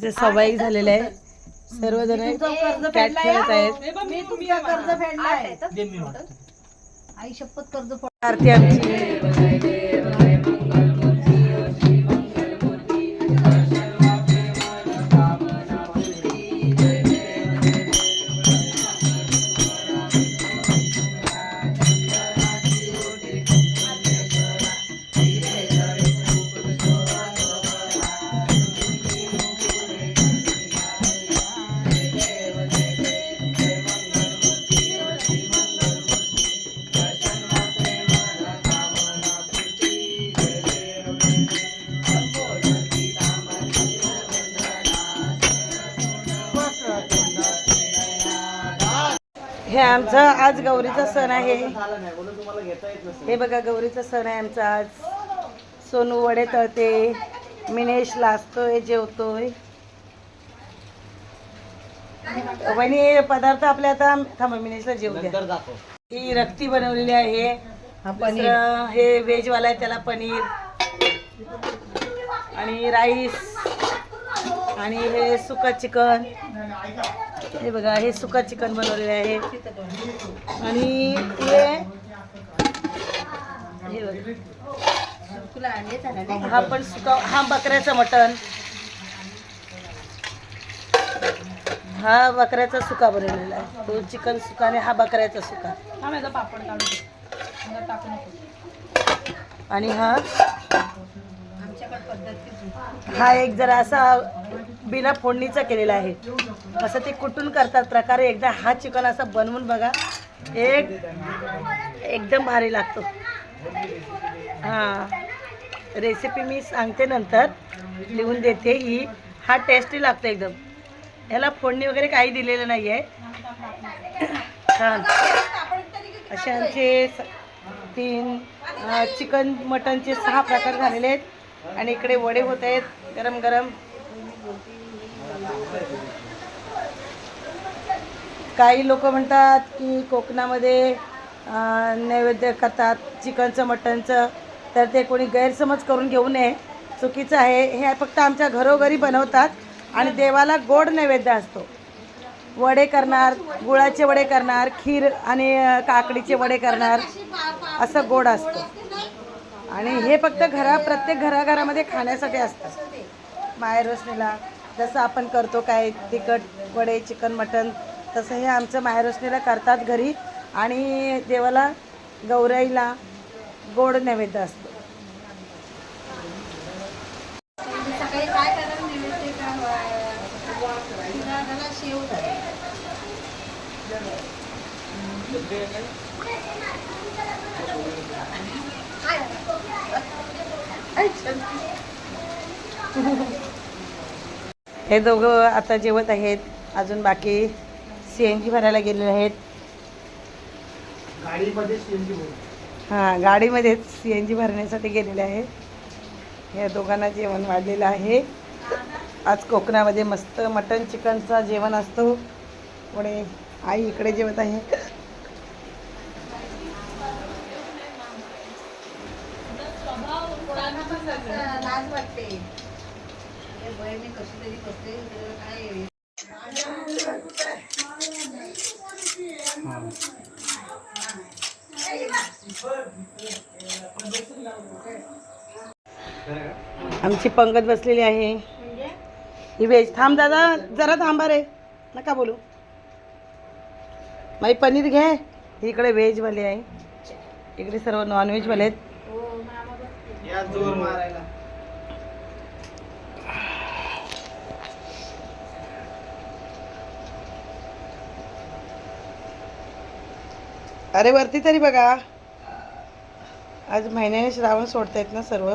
तिथे सवाई झालेलं आहे सर्वजण कॅट खेळत आहेत. मी तुमचा कर्ज फेडलाय. आई शपथ कर्ज फेड आरती आमची. हे आमचं आज गौरीचा सण आहे. हे बघा गौरीचा सण आहे आमचा आज. सोनू वडे तळते. मिनेश लाजतोय जेवतोय. वहिनी हे पदार्थ आपले आता थांबा मिनेशला जेवू द्या. ही रक्ती बनवलेली आहे. हा पनीर. दुसरं हे व्हेज वाला आहे त्याला पनीर. आणि राईस. आणि हे सुका चिकन. हे बघा हे सुका चिकन बनवलेलं आहे. आणि हे हे बघा. हा पण सुका हा बकऱ्याचं मटण. हा बकऱ्याचा सुका बनवलेला आहे. तो चिकन सुका आणि हा बकऱ्याचा सुका. हा माझा पापड काढून टाकू नको. आणि हा हा एक जरा असा बिना फोडणीचा केलेला आहे. असं ते कुठून करतात प्रकारे एकदा हा चिकन असा बनवून बघा. एक एकदम भारी लागतो. हां. रेसिपी मी सांगते नंतर लिहून देते ही. हा टेस्टी लागतो एकदम. ह्याला फोडणी वगैरे काही दिलेलं नाही आहे छान असे आमचे स- तीन चिकन मटनचे सहा प्रकार झालेले आहेत. आणि इकडे वडे होत आहेत. गरम गरम काही लोक म्हणतात की कोकणामध्ये नैवेद्य करतात चिकनचं मटनचं तर ते कोणी गैरसमज करून घेऊ नये. चुकीचं आहे. हे फक्त आमच्या घरोघरी बनवतात आणि देवाला गोड नैवेद्य असतो. वडे करणार गुळाचे वडे करणार खीर आणि काकडीचे वडे करणार असं गोड असतं. आणि हे फक्त घरा प्रत्येक घराघरामध्ये खाण्यासाठी असतं. माहेर रोशनीला जसं आपण करतो काय तिखट वडे चिकन मटन तसं हे आमचं माहेर रोशनीला करतात घरी आणि देवाला गौराईला गोड नैवेद्य असतो. हे दोघं आता जेवत आहेत. अजून बाकी सी एन जी भरायला गेलेले आहेत. हां गाडीमध्येच सी एन जी भरण्यासाठी गेलेले आहेत. या दोघांना जेवण वाढलेलं आहे. आज कोकणामध्ये मस्त मटन चिकनचा जेवण असतो. पुढे आई इकडे जेवत आहे. लाज वाटते. हे बहिणी कशी तरी बसते इकडे काय? आमची पंगत बसलेली आहे. ही व्हेज थांब दादा जरा थांबा रे. नका बोलू. माई पनीर घे. इकडे व्हेजवाले आहे. इकडे सर्व नॉनव्हेजवाले आहेत. अरे वरती तरी बघा. आज महिन्याने श्रावण सोडतायत ना सर्व.